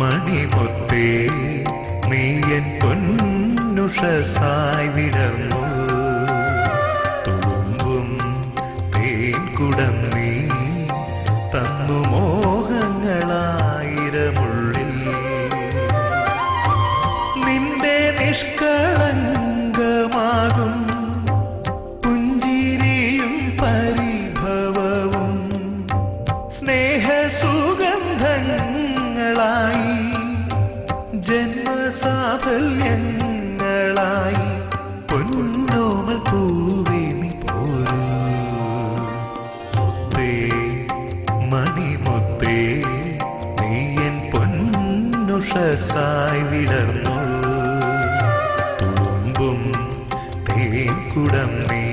മണിമുത്തേ നീയൻ പൊന്നുഷസായി വിടർന്നു തൂങ്ങും തേൻകുടം നീ തന്നു ജന്മസാഫല്യങ്ങളായി പൊന്നോമൽ പൂവേ നീ പോരൂ. മുത്തേ മണിമുത്തേ നീയൻ പൊന്നുഷസായി വിടർന്നു തുളുമ്പും തേൻകുടം നീ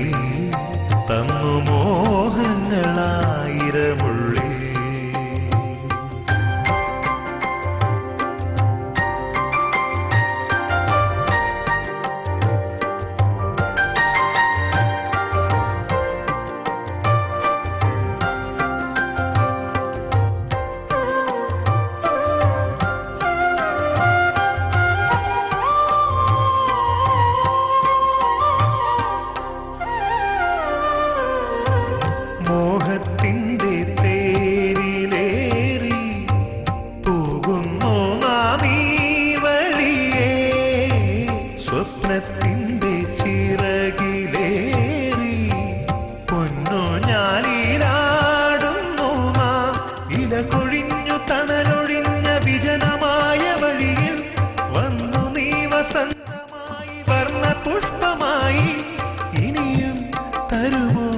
തന്നു മോഹങ്ങളായിരമുള്ളിൽ സ്വപ്നത്തിന്റെ ചിറകിലേറി പൊന്നു ഞാലിലാടുന്നു ഇല കൊഴിഞ്ഞു തണലൊഴിഞ്ഞ വിജനമായ വഴിയിൽ വന്നു നീ വസന്തമായി വർണ പുഷ്പമായി ഇനിയും തരുമോ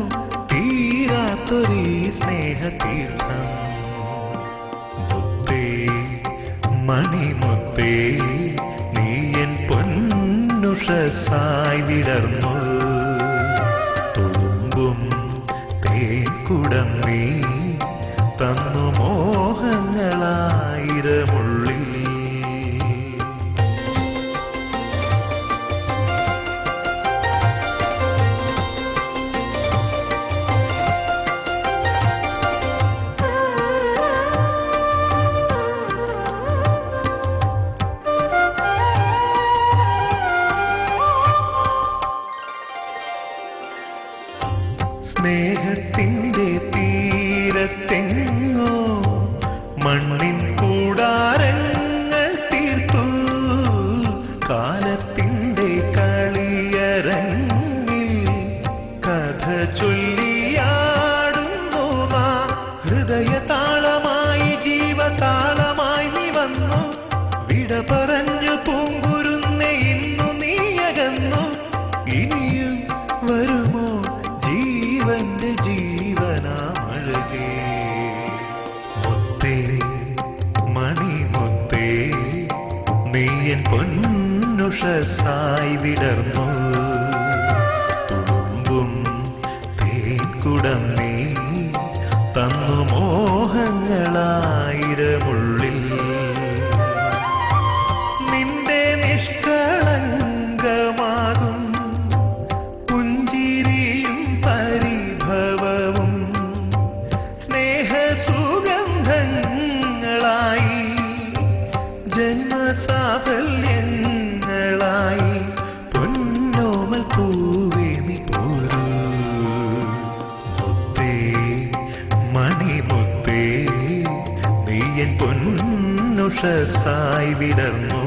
തീരാത്തൊരു സ്നേഹതീർത്ഥം? മുത്തേ മണിമുത്തേ പൊന്നുഷസായി വിടർന്നു. തുളുമ്പും തേക്കുടം നീ തന്നു മോഹങ്ങളായിരമുള്ളിൽ സ്നേഹത്തിന്റെ തീരത്തെങ്ങോ മണ്ണിൻ കൂടാരങ്ങൾ തീർത്തു. കാലത്തിന്റെ കളിയരങ്ങിൽ കഥ ചൊല്ലിയാടുന്നു നാം. ഹൃദയതാളമായി ജീവതാളമായി നീ വന്നു. വിട പറഞ്ഞു പൂങ്കുരുന്നെ പൊന്നുഷസായി വിടർന്നു. തുളുമ്പും തേൻകുടം നീ തന്നു മോഹങ്ങളായിരമുള്ളിൽ മണിമുത്തേ നീയൻ പൊന്നുഷസായി വിടർന്നു